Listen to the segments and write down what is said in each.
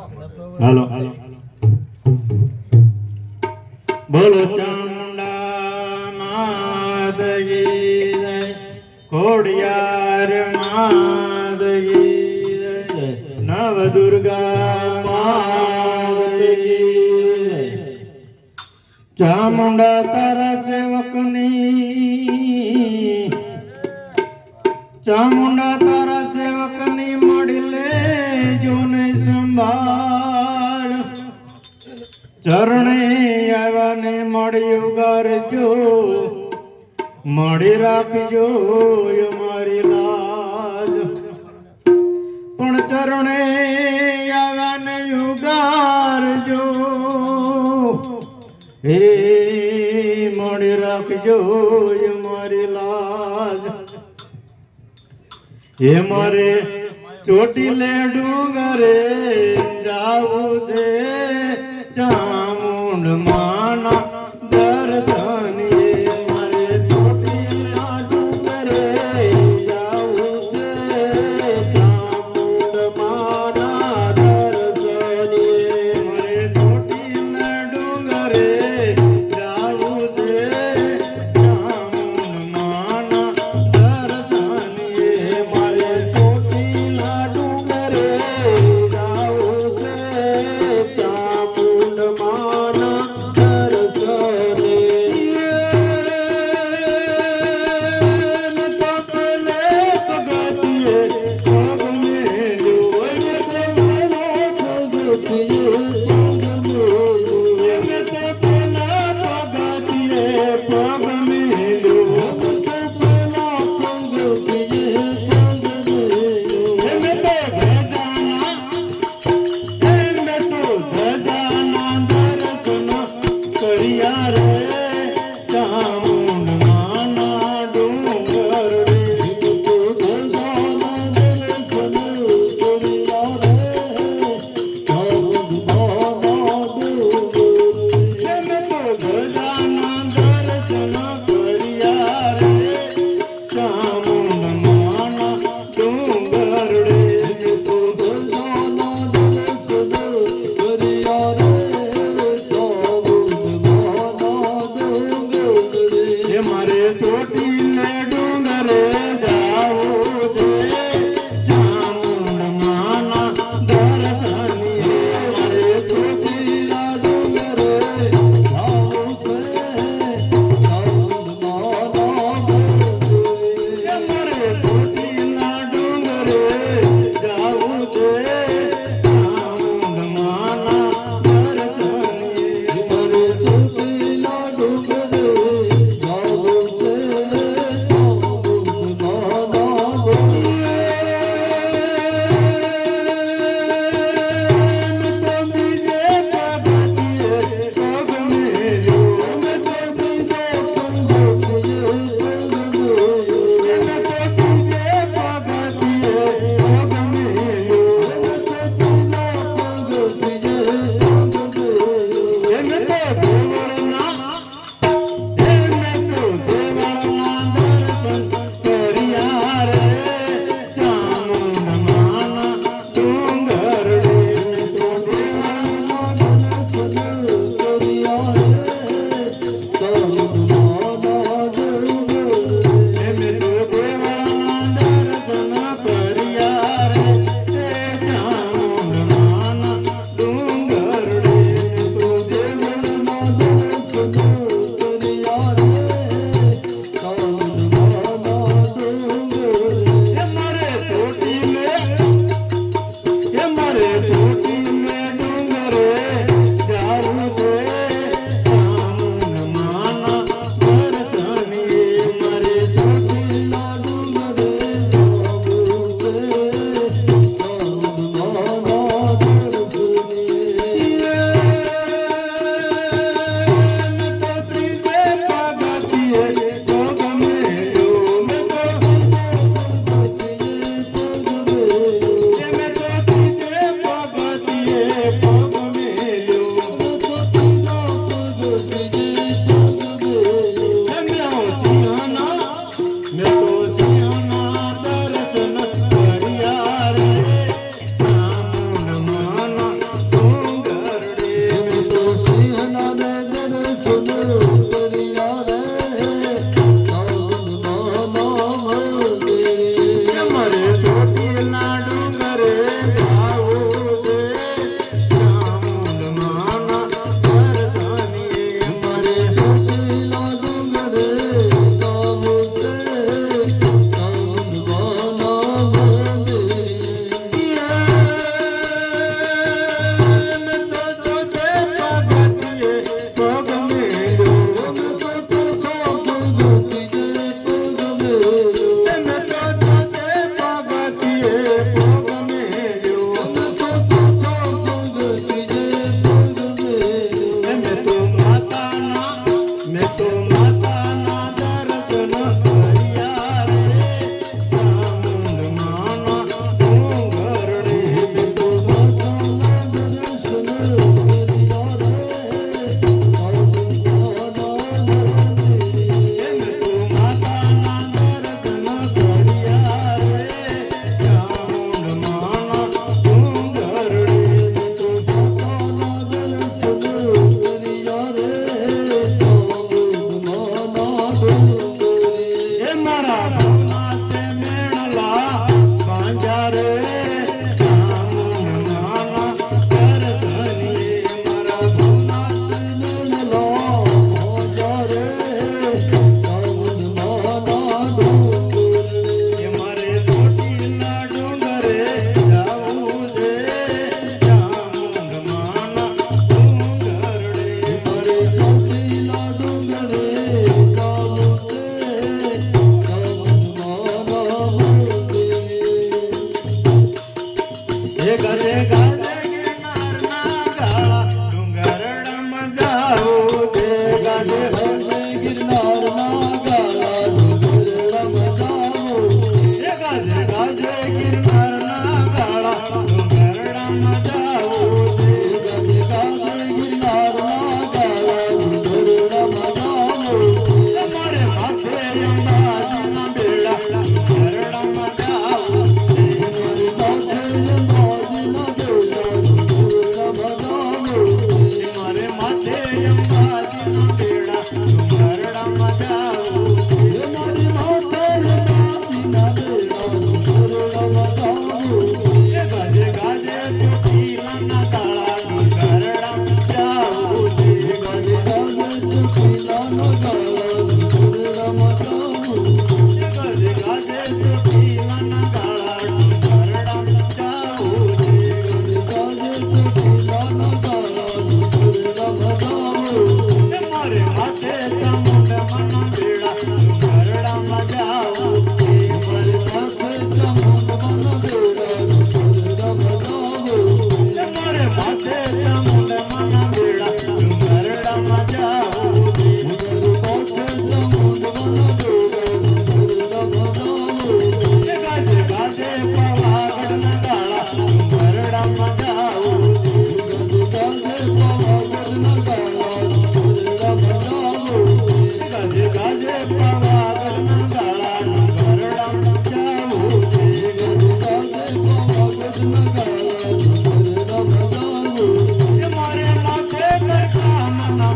હાલો બોલો ચામુંડા માદગી ખોડિયાર માદગી નવ દુર્ગા માદગી ચામુંડા તારા સેવકની ચામુંડા ચરણે આવ્યા ને મળી ઉગારજો મળી રાખજો મારી લાજ. પણ ચરણે આવ્યા ને ઉગારજો, હે મળી રાખજો મારી લાજ. હે મારે ચોટીલે ડુંગરે જાવું માના દર્શને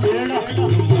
别人，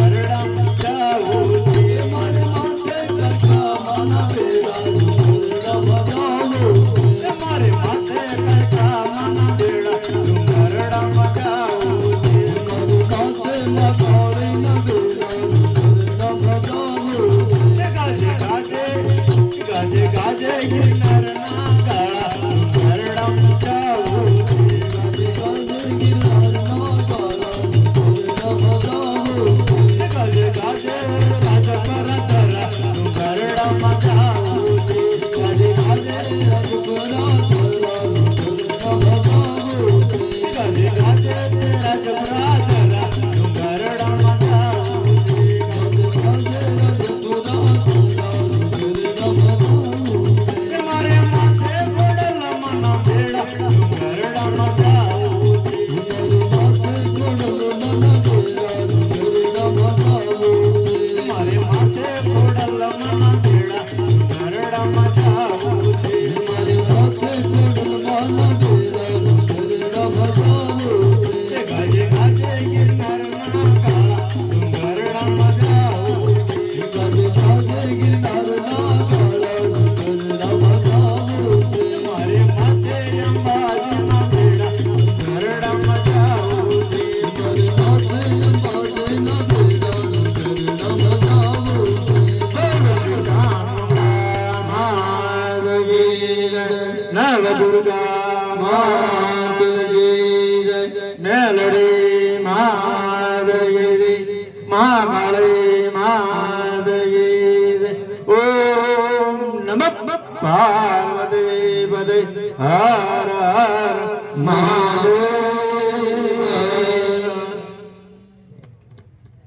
મહાકાળી માધવી ઓમ નમ પાર્વતી પદે હર હર મહાદેવ